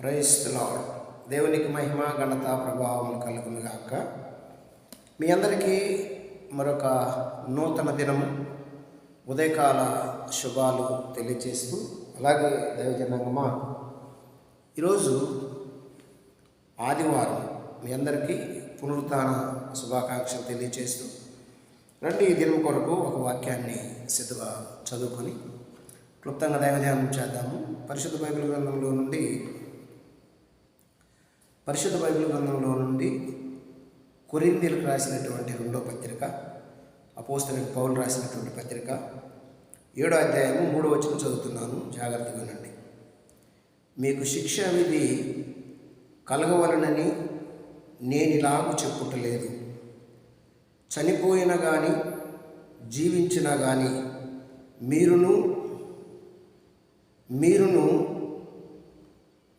క్రైస్తలాడ్ దేవునికి మహిమ ఘనత ప్రభావం కలుగునుగాక మీ అందరికీ మరొక నూతన దినము ఉదయకాల శుభాలు తెలియజేస్తూ అలాగే దైవజనంగమా ఈరోజు ఆదివారం మీ అందరికీ పునరుత్న శుభాకాంక్షలు తెలియజేస్తూ రండి ఈ దినం కొరకు ఒక వాక్యాన్ని సిద్ధగా చదువుకొని క్లుప్తంగా దైవధ్యానం చేద్దాము. పరిశుద్ధ బైబిల్ గ్రంథంలో నుండి పరిశుద్ధ బైబిల్ గ్రంథంలో నుండి కొరిందీలకు రాసినటువంటి రెండో పత్రిక అపోస్తలకు పౌలు రాసినటువంటి పత్రిక ఏడో అధ్యాయము మూడో వచ్చిన చదువుతున్నాను. జాగ్రత్తగా నండి మీకు శిక్ష విధి కలగవలనని నేను ఇలాగూ చెప్పుటలేదు. చనిపోయినా కానీ జీవించినా కానీ మీరును మీరును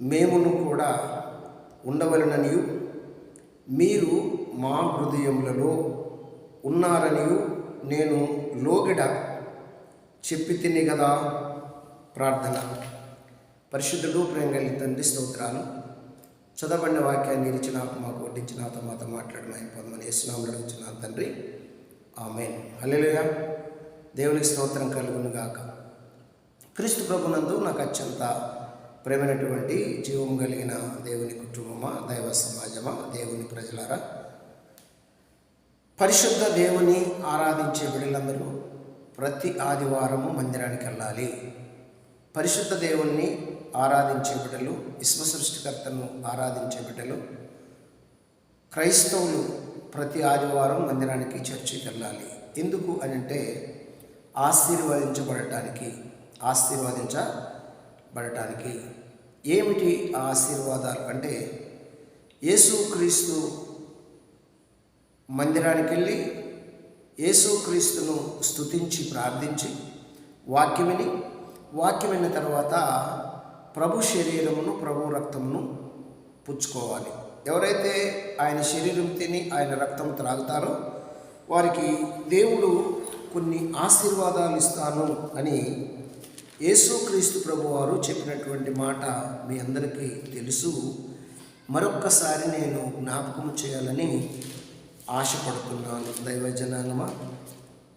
మేమును కూడా ఉండవలననియు. మీరు మా హృదయములలో ఉన్నారనియు నేను లోగిడ చెప్పి తిని కదా ప్రార్థన. పరిశుద్ధుడు ప్రేమ తండ్రి స్తోత్రాలు. చదవబడిన వాక్యాన్ని ఇచ్చిన మాకు వడ్డించిన నాతో మాతో మాట్లాడిన పొందమని యేసునామలు అడుగుతున్నాను తండ్రి. ఆమె హల్లెలూయా. దేవునికి స్తోత్రం కలుగును గాక క్రీస్తు ప్రభునందు నాకు అత్యంత ప్రేమైనటువంటి జీవం కలిగిన దేవుని కుటుంబమా దైవ సమాజమా దేవుని ప్రజలారా? పరిశుద్ధ దేవుని ఆరాధించే బిడ్డలందరూ ప్రతి ఆదివారము మందిరానికి వెళ్ళాలి. పరిశుద్ధ దేవుణ్ణి ఆరాధించే బిడ్డలు విశ్వ సృష్టికర్తను ఆరాధించే బిడ్డలు క్రైస్తవులు ప్రతి ఆదివారం మందిరానికి చర్చికి వెళ్ళాలి. ఎందుకు అని అంటే ఆశీర్వదించబడటానికి పడటానికి ఏమిటి ఆ ఆశీర్వాదాలు? అంటే యేసుక్రీస్తు మందిరానికి వెళ్ళి యేసుక్రీస్తును స్తుతించి ప్రార్థించి వాక్యమిని వాక్యమైన తర్వాత ప్రభు శరీరమును ప్రభు రక్తమును పుచ్చుకోవాలి. ఎవరైతే ఆయన శరీరం తిని ఆయన రక్తం త్రాగుతారో వారికి దేవుడు కొన్ని ఆశీర్వాదాలు ఇస్తాను అని యేసుక్రీస్తు ప్రభు వారు చెప్పినటువంటి మాట మీ అందరికీ తెలుసు. మరొక్కసారి నేను జ్ఞాపకం చేయాలని ఆశపడుతున్నాను. దైవజనాలమా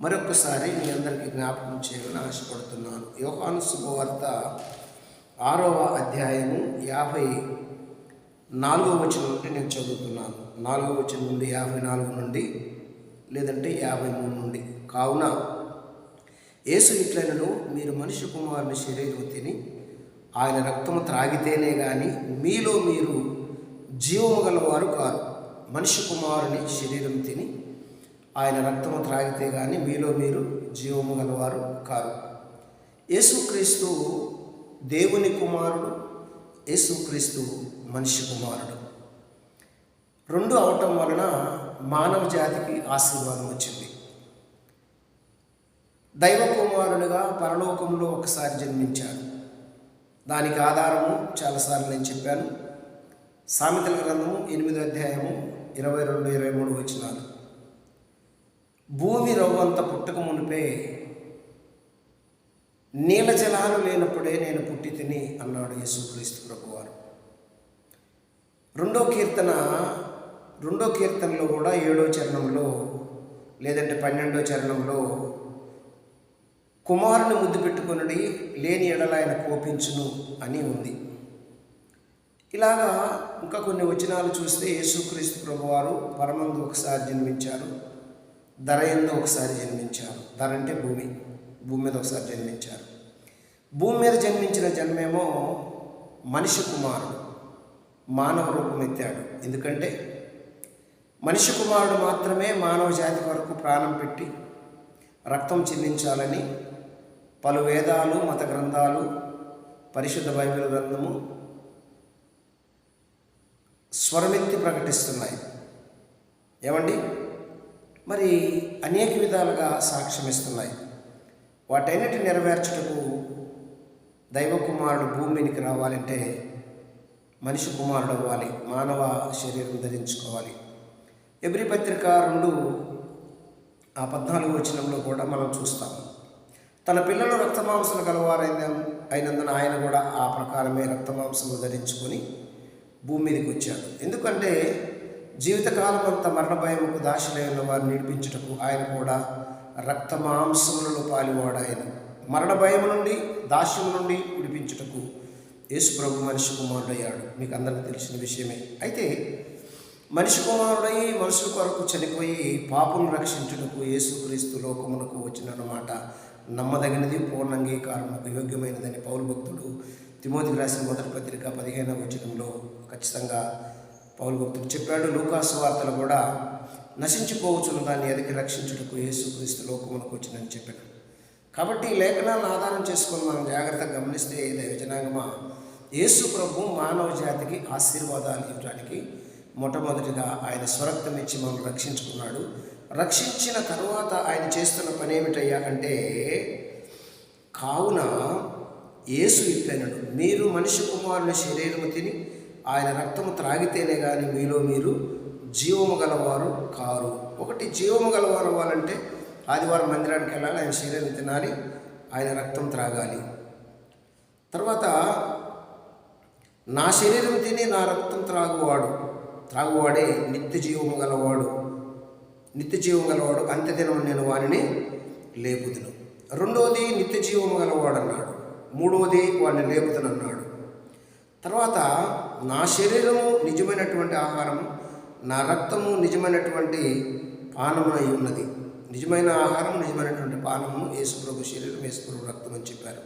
మరొకసారి మీ అందరికీ జ్ఞాపకం చేయాలని ఆశపడుతున్నాను. యోహాను శుభవార్త ఆరవ అధ్యాయము యాభై నాలుగవ వచనం నుండి నేను చదువుతున్నాను. నాలుగవ వచనం నుండి యాభై నాలుగు నుండి లేదంటే యాభై మూడు నుండి. కావున యేసు ఇట్లనను మీరు మనిషి కుమారుని శరీరం తిని ఆయన రక్తము త్రాగితేనే కానీ మీలో మీరు జీవము గలవారు కారు. మనిషి కుమారుని శరీరం తిని ఆయన రక్తము త్రాగితే కానీ మీలో మీరు జీవము గలవారు కారు. యేసుక్రీస్తు దేవుని కుమారుడు యేసుక్రీస్తు మనిషి కుమారుడు. రెండు అవటం వలన మానవ జాతికి ఆశీర్వాదం వచ్చింది. దైవ కుమారుడుగా పరలోకంలో ఒకసారి జన్మించాడు దానికి ఆధారము చాలాసార్లు నేను చెప్పాను. సామెతల గ్రంథము ఎనిమిదో అధ్యాయము ఇరవై రెండు ఇరవై మూడు వచ్చినాలు భూమి రవ్వంత పుట్టక మునిపే నీల జలాలు లేనప్పుడే నేను పుట్టి తిని అన్నాడు యేసుక్రీస్తు ప్రభువారు. రెండో కీర్తన రెండో కీర్తనలో కూడా ఏడో చరణంలో లేదంటే పన్నెండో చరణంలో కుమారుని ముద్దు పెట్టుకుని లేని ఎడల ఆయన కోపించును అని ఉంది. ఇలాగా ఇంకా కొన్ని వచనాలు చూస్తే యేసుక్రీస్తు ప్రభువారు పరమందు ఒకసారి జన్మించారు. ధర ఎందు ఒకసారి జన్మించారు. ధర అంటే భూమి. భూమి మీద ఒకసారి జన్మించారు. భూమి మీద జన్మించిన జన్మేమో మనిషి కుమారుడు మానవ రూపం ఎత్తాడు ఎందుకంటే మనిషి కుమారుడు మాత్రమే మానవ జాతి వరకు ప్రాణం పెట్టి రక్తం చెల్లించాలని పలు వేదాలు మత గ్రంథాలు పరిశుద్ధ బైబిల్ గ్రంథము స్వరమెత్తి ప్రకటిస్తున్నాయి. ఏమండి? మరి అనేక విధాలుగా సాక్ష్యం ఇస్తున్నాయి వాటన్నిటి నెరవేర్చుటకు దైవ కుమారుడు భూమికి రావాలంటే మనిషి కుమారుడు అవ్వాలి మానవ శరీరం ధరించుకోవాలి. ఎబ్రి పత్రిక రెండు ఆ పద్నాలుగు వచనంలో కూడా మనం చూస్తాం తన పిల్లలు రక్తమాంసలు కలవారైన అయినందున ఆయన కూడా ఆ ప్రకారమే రక్తమాంసము ధరించుకొని భూమి మీదకి వచ్చాడు. ఎందుకంటే జీవితకాలం అంతా మరణ భయముకు దాశలైన వారిని నిడిపించుటకు ఆయన కూడా రక్తమాంసములలో పాలివాడు ఆయన మరణ భయం నుండి దాస్యము నుండి విడిపించుటకు యేసు ప్రభు మనిషి కుమారుడయ్యాడు. మీకు అందరికీ తెలిసిన విషయమే. అయితే మనిషి కుమారుడై మనుషుల కొరకు చనిపోయి పాపులను రక్షించుటకు యేసుక్రీస్తు లోకమునకు వచ్చినన్నమాట. నమ్మదగినది పూర్ణంగీకారముకు యోగ్యమైనదని పౌరు భక్తుడు తిమోతికి రాసిన మొదటి పత్రిక పదిహేనవ వచనంలో ఖచ్చితంగా పౌరు భక్తుడు చెప్పాడు. లూకాసు వార్తలు కూడా నశించిపోవచ్చును దాన్ని ఎదిగి రక్షించుటకు యేసుక్రీస్తు లోకమునకు వచ్చిందని చెప్పాడు. కాబట్టి ఈ లేఖనాలను ఆధారం చేసుకొని మనం జాగ్రత్తగా గమనిస్తే దైవజనాంగమా యేసు ప్రభు మానవ జాతికి ఆశీర్వాదాలు ఇవ్వడానికి మొట్టమొదటిగా ఆయన స్వరక్తం ఇచ్చి మనం రక్షించుకున్నాడు. రక్షించిన తర్వాత ఆయన చేస్తున్న పని ఏమిటయ్యా అంటే కావున యేసు ఇప్పానడు మీరు మనిషి కుమారుని శరీరము తిని ఆయన రక్తము త్రాగితేనే కానీ మీలో మీరు జీవము గలవారు కారు. ఒకటి జీవము గలవారు అవ్వాలంటే ఆదివారం మందిరానికి వెళ్ళాలి ఆయన శరీరం తినాలి ఆయన రక్తం త్రాగాలి. తర్వాత నా శరీరం తిని నా రక్తం త్రాగువాడు. త్రాగువాడే నిత్య జీవము గలవాడు. నిత్య జీవం గలవాడు అంత్యదినం నేను వానిని లేపుదును. రెండవది నిత్య జీవం గలవాడు అన్నాడు మూడవది వాడిని లేపుదనన్నాడు. తర్వాత నా శరీరము నిజమైనటువంటి ఆహారం నా రక్తము నిజమైనటువంటి పానము అయి ఉన్నది. నిజమైన ఆహారం నిజమైనటువంటి పానము యేసుప్రభు శరీరం యేసుప్రభు రక్తం అని చెప్పారు.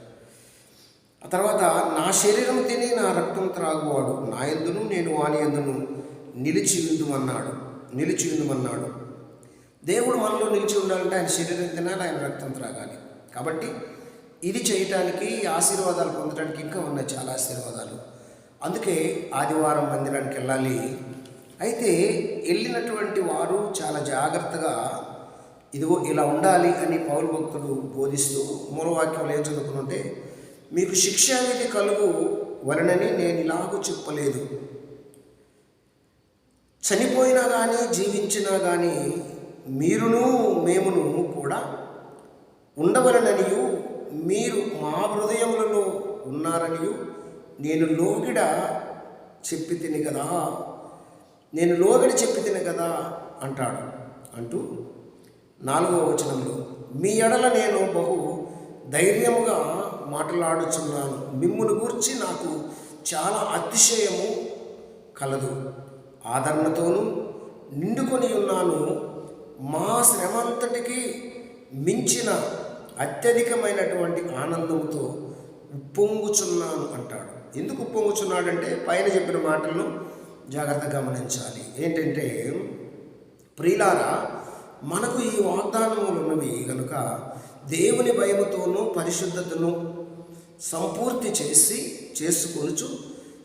ఆ తర్వాత నా శరీరం తిని నా రక్తం త్రాగువాడు. నా ఎందును నేను వాని ఎందును నిలిచి ఉందుమన్నాడు నిలిచి ఉందుమన్నాడు దేవుడు మనలో నిలిచి ఉండాలంటే ఆయన శరీరం తినాలి ఆయన రక్తం త్రాగాలి. కాబట్టి ఇది చేయటానికి ఆశీర్వాదాలు పొందడానికి ఇంకా ఉన్నాయి చాలా ఆశీర్వాదాలు. అందుకే ఆదివారం మందిరానికి వెళ్ళాలి. అయితే వెళ్ళినటువంటి వారు చాలా జాగ్రత్తగా ఇదిగో ఇలా ఉండాలి అని పౌరు భక్తుడు బోధిస్తూ మూలవాక్యం ఏం చదువుకుంటే మీకు శిక్ష అనేది కలుగు వలనని నేను ఇలాగూ చెప్పలేదు. చనిపోయినా కానీ జీవించినా కానీ మీరును మేమును కూడా ఉండవలననియు మీరు మా హృదయములలో ఉన్నారనియు నేను లోగిడ చెప్పి తిని కదా నేను లోగిడ చెప్పి తిని కదా అంటాడు. అంటూ నాలుగవ వచనంలో మీ ఎడల నేను బహు ధైర్యముగా మాట్లాడుచున్నాను. మిమ్మును గూర్చి నాకు చాలా అతిశయము కలదు. ఆదరణతోనూ నిండుకొని ఉన్నాను. మా శ్రమంతటికి మించిన అత్యధికమైనటువంటి ఆనందంతో ఉప్పొంగుచున్నాను అంటాడు. ఎందుకు ఉప్పొంగుచున్నాడంటే పైన చెప్పిన మాటలను జాగ్రత్తగా గమనించాలి. ఏంటంటే ప్రియులారా మనకు ఈ వాగ్దానములు ఉన్నవి కనుక దేవుని భయముతోనూ పరిశుద్ధతను సంపూర్తి చేసి చేసుకొనుచు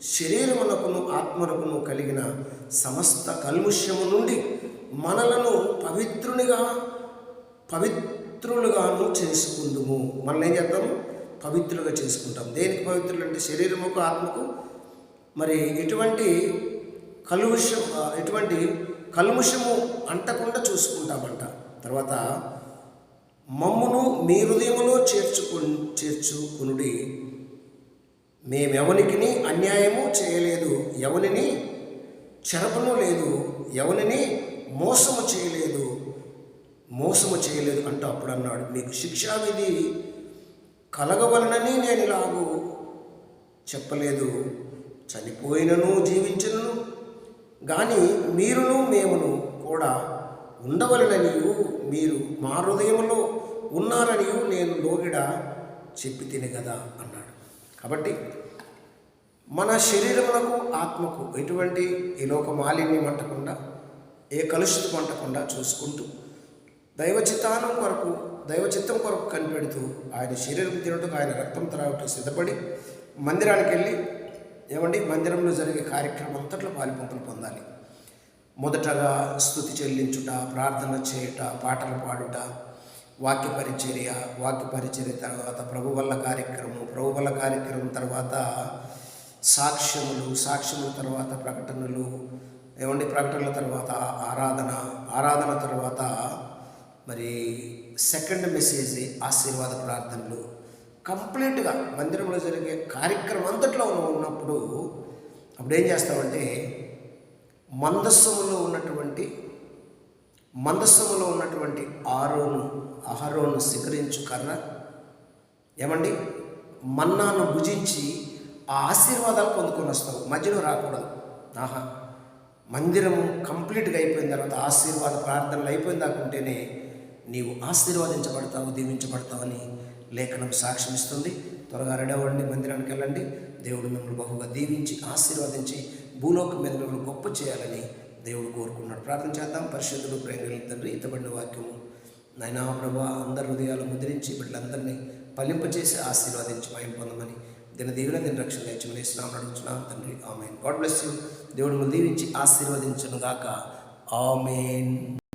శరీరమునకును ఆత్మనకును కలిగిన సమస్త కల్ముష్యము నుండి మనలను పవిత్రునిగా పవిత్రులుగాను చేసుకుందుము. మనల్ని ఏం చేద్దాము పవిత్రులుగా చేసుకుంటాం. దేనికి పవిత్రులు అంటే శరీరముకు ఆత్మకు? మరి ఎటువంటి కలుషం ఎటువంటి కల్ముషము అంటకుండా చూసుకుంటామంట. తర్వాత మమ్మును మీ హృదయములో చేర్చుకు చేర్చుకునుడి. మేమెవనికి అన్యాయము చేయలేదు ఎవరిని చెరపను లేదు ఎవరిని మోసము చేయలేదు. మోసము చేయలేదు అంటూ అప్పుడు అన్నాడు మీకు శిక్షావిధి కలగవలనని నేను ఇలాగూ చెప్పలేదు. చనిపోయినను జీవించను కానీ మీరును మేమును కూడా ఉండవలననియు మీరు మా హృదయంలో ఉన్నారనియు నేను లోగిడ చెప్పి తిని కదా అన్నాడు. కాబట్టి మన శరీరములకు ఆత్మకు ఎటువంటి ఈ లోక మాలిన్యం అంటకుండా ఏ కలుషితం అంటకుండా చూసుకుంటూ దైవచిత్తానం కొరకు దైవ చిత్తం కొరకు కనిపెడుతూ ఆయన శరీరం తినటకు ఆయన రక్తం త్రాగటం సిద్ధపడి మందిరానికి వెళ్ళి ఏమండి? మందిరంలో జరిగే కార్యక్రమం అంతట్లో పాలిపంపులు పొందాలి. మొదటగా స్థుతి చెల్లించుట ప్రార్థన చేయుట పాటలు పాడుట వాక్య పరిచర్య వాక్య పరిచర్య తర్వాత ప్రభు వల్ల కార్యక్రమం ప్రభు వల్ల కార్యక్రమం తర్వాత సాక్ష్యములు సాక్ష్యముల తర్వాత ప్రకటనలు ఏమండి? ప్రకటనల తర్వాత ఆరాధన ఆరాధన తర్వాత మరి సెకండ్ మెసేజ్ ఆశీర్వాద ప్రార్థనలు. కంప్లీట్గా మందిరంలో జరిగే కార్యక్రమం అంతట్లో ఉన్నప్పుడు అప్పుడు ఏం చేస్తామంటే మందస్సులో ఉన్నటువంటి మందస్సులో ఉన్నటువంటి ఆరోను అహరోను స్వీకరించు కర్ర. ఏమండి? మన్నాను భుజించి ఆ ఆశీర్వాదాలు పొందుకొని వస్తావు. మధ్యలో రాకూడదు. ఆహా. మందిరం కంప్లీట్గా అయిపోయిన తర్వాత ఆశీర్వాద ప్రార్థనలు అయిపోయిన దాకా నీవు ఆశీర్వాదించబడతావు దీవించబడతావని లేఖనం సాక్ష్యం ఇస్తుంది. త్వరగా రెడవండి మందిరానికి వెళ్ళండి. దేవుడు మిమ్మల్ని బహుగా దీవించి ఆశీర్వదించి భూలోకం మీద మిమ్మల్ని గొప్ప చేయాలని దేవుడు కోరుకున్నాడు. ప్రార్థన చేద్దాం. పరిశుద్ధుడు ప్రేమ తండ్రి ఇతబడిన వాక్యము. నాయనా ప్రభా అందరి హృదయాలు ముద్రించి బిడ్డలందరినీ ఫలింపచేసి ఆశీర్వాదించి భయం పొందమని దిన దీవెన దిన రక్షణ తెచ్చమని ఇస్లాం అడుగుతున్నాం తండ్రి ఆమెన్. God bless you. దేవుడు దీవించి ఆశీర్వదించను గాక. ఆమెన్.